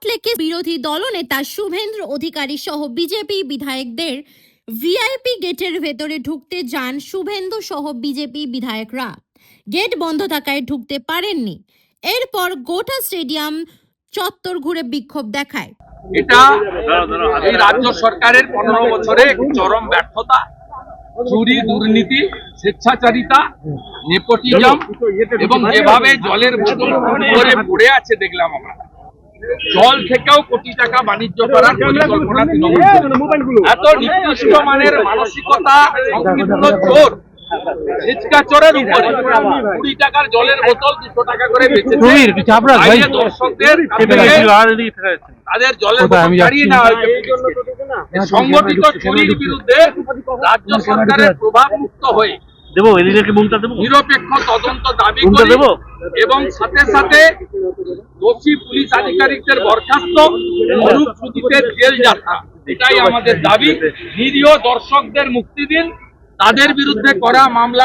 সল্টলেকে বিরোধী দলনেতা শুভেন্দ্র অধিকারী সহ বিজেপি বিধায়কদের ভিআইপি গেটের ভেতরে ঢুকতে যান শুভেন্দু সহ বিজেপি বিধায়করা। গেট বন্ধ থাকায় ঢুকতে পারেননি। এরপর গোটা স্টেডিয়াম চত্বর ঘুরে বিক্ষোভ দেখায়। এটা এই রাজ্য সরকারের পনেরো বছরে চরম ব্যর্থতা চুরি দুর্নীতি স্বেচ্ছাচারিতা নেপোটিজম এবং যেভাবে জলের বোতল করে পড়ে আছে দেখলাম আমরা। জল থেকেও কোটি টাকা বাণিজ্য করার পরিকল্পনা তৃণমূল এত নিকৃষ্ট মানের মানসিকতা সংকীর্ণ চোর ছিচকা চোরের উপরে কুড়ি টাকার জলের বোতল দুশো টাকা করে বেচেছে। সুবীর, কিছু আপনার ভাই? বাইরে দর্শকদের তাদের জলের বোতল ছাড়িয়ে নেওয়া সংগঠিত চুরির বিরুদ্ধে রাজ্য সরকারের প্রভাব মুক্ত হয়ে দেবো? এদিকে দেবো? নিরপেক্ষ তদন্ত দাবি কোনটা করি দেবো? এবং সাথে সাথে দোষী পুলিশ আধিকারিকদের বরখাস্ত জেল যাত্রা। এটাই আমাদের দাবি। নিরীহ দর্শকদের মুক্তি দিন। তাদের বিরুদ্ধে করা মামলা।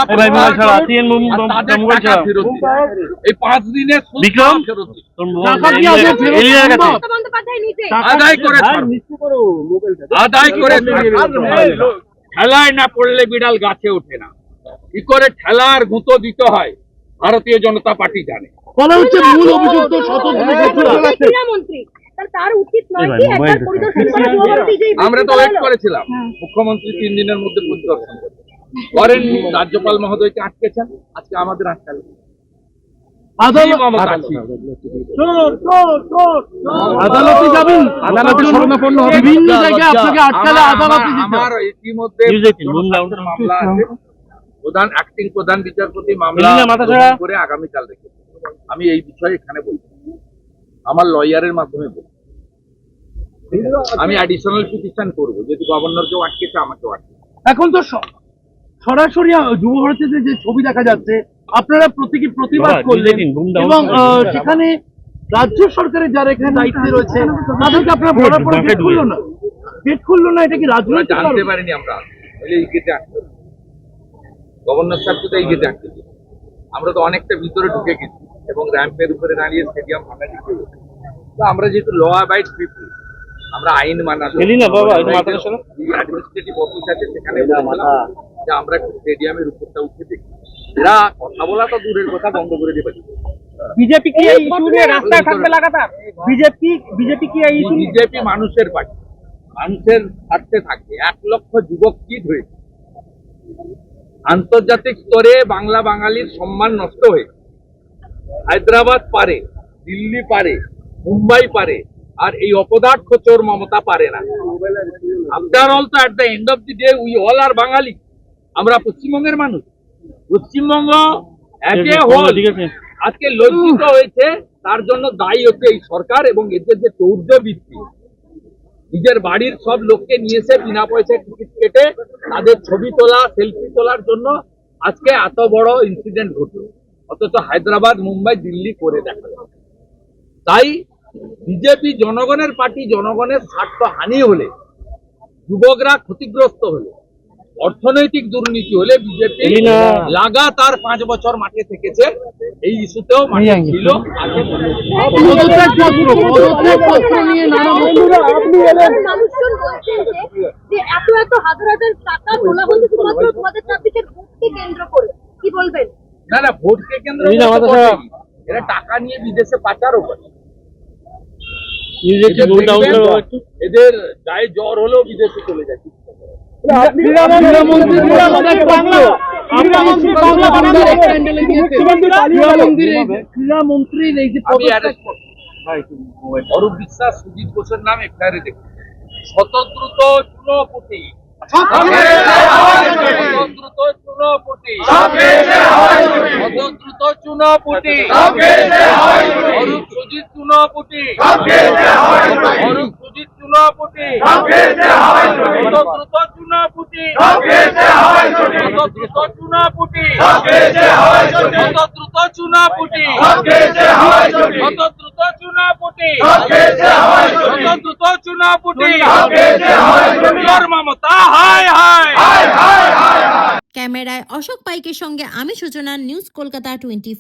এই পাঁচ বিক্রম? দিন। আদায় করে আদায় করে। ঠেলায় না পড়লে বিড়াল গাছে ওঠে না। কি করে ঠেলার গুঁতো দিতে হয়? ভারতীয় জনতা পার্টি জানে। বলা হচ্ছে মূল অভিযুক্ত আমরা তো ওয়েট করেছিলাম। মুখ্যমন্ত্রী তিন দিনের মধ্যে পরিদর্শন করেননি রাজ্যপাল মহোদয়কে আটকেছেন। আজকে আমাদের আটকালেন। আদালতে যাবেন। আদালতে শরণাপন্ন হবে। বিভিন্ন জায়গায় আপনাকে আটকালে আমার- আদালতে। ইতিমধ্যে. মামলা আছে। প্রধান অ্যাক্টিং প্রধান বিচারপতি মামলা করে আগামীকাল রেখে আমি এই বিষয়ে এখানে বলছি। আমার লয়ারের মাধ্যমে বলছি। আমি অ্যাডিশনাল পিটিশন করব। যদি গভর্নরকেও আটকেছে আমাকেও আটকে এখন তো সরাসরি যুব ভারতীতে যে ছবি দেখা যাচ্ছে আপনারা প্রতীকী প্রতিবাদ করলেন। এবং আহ, সেখানে রাজ্য সরকারের যারা এখানে দায়িত্বে রয়েছে তাদেরকে আপনারা ভরা পড়ে গেট খুললো না। গেট খুললো না এটা কি রাজনৈতিক জানতে পারিনি আমরা তাহলে এই গেটে আটকে গভর্নর সাহেব তো এই গেটে আটকে আমরা তো অনেকটা ভিতরে ঢুকে গেছি এবং র্যাম্পের উপরে দাঁড়িয়ে স্টেডিয়াম ভাঙা দিতে তো আমরা যেহেতু ল অ্যাবাইড পিপল আমরা আইন মানা। অ্যাডমিনিস্ট্রেটিভ অফিস আছে সেখানে যে আমরা স্টেডিয়ামের উপরটা উঠে দেখি। এরা কথা বলা তো দূরের কথা বন্ধ করে দেবে। বিজেপি কি এই ইস্যু নিয়ে রাস্তায় থাকবে লাগাতার? বিজেপি বিজেপি কি এই ইস্যু বিজেপি মানুষের পার্টি মানুষের স্বার্থে থাকবে এক লক্ষ যুবক কিট হয়েছে আন্তর্জাতিক স্তরে বাংলা বাঙালির সম্মান নষ্ট হয়ে হায়দ্রাবাদ পারে দিল্লি পারে মুম্বাই পারে আর এই অপদার্থ চোর মমতা পারে না। আফটার অল তো at the end of the day we all are Bangali. আমরা পশ্চিমবঙ্গের মানুষ। পশ্চিমবঙ্গ একে হোল আজকে লজ্জিত হয়েছে তার জন্য দায়ী হচ্ছে এই সরকার এবং এদের যে চৌর্য বৃত্তি নিজের বাড়ির সব লোককে নিয়ে এসে বিনা পয়সায় টিকিট কেটে তাদের ছবি তোলা সেলফি তোলার জন্য আজকে এত বড় ইনসিডেন্ট ঘটল অথচ হায়দ্রাবাদ, মুম্বাই, দিল্লি করে দেখা। তাই বিজেপি জনগণের পার্টি জনগণের স্বার্থ হানি হলে, যুবকরা ক্ষতিগ্রস্ত হলে অর্থনৈতিক দুর্নীতি হলে বিজেপি লাগাতার পাঁচ বছর মাঠে থেকেছে। এই ইস্যুতেও মাঠে ছিল আছে পদত্যাগ পত্র পদত্যাগ পত্র নিয়ে নানা বক্তব্য মানুষজন বলছেন যে যে এত এত হাজার হাজার টাকা তোলা হচ্ছে শুধুমাত্র দু হাজার ছাব্বিশের ভোটকে কেন্দ্র করে। কি বলবেন? না না ভোটকে কেন্দ্র। এরা টাকা নিয়ে বিদেশে পাচারও করে। এদের গায়ে জ্বর হলেও বিদেশে চলে যায়। ক্রীড়ামন্ত্রীর এই যে অরূপ বিশ্বাস সুজিত ঘোষের নাম এফআইআর দেখি। শতদ্রুত চুনপতি। শতদ্রুত চুনপতি। শতদ্রুত চুনপতি। অরূপ সুজিত চুনপতি। অরূপ সুজিত চুনপতি। চুনাপুটি চুনাপুটি মমতা হায় হায়। ক্যামেরায় অশোক পাইকের সঙ্গে আমি সূচনা নিউজ কলকাতা টোয়েন্টি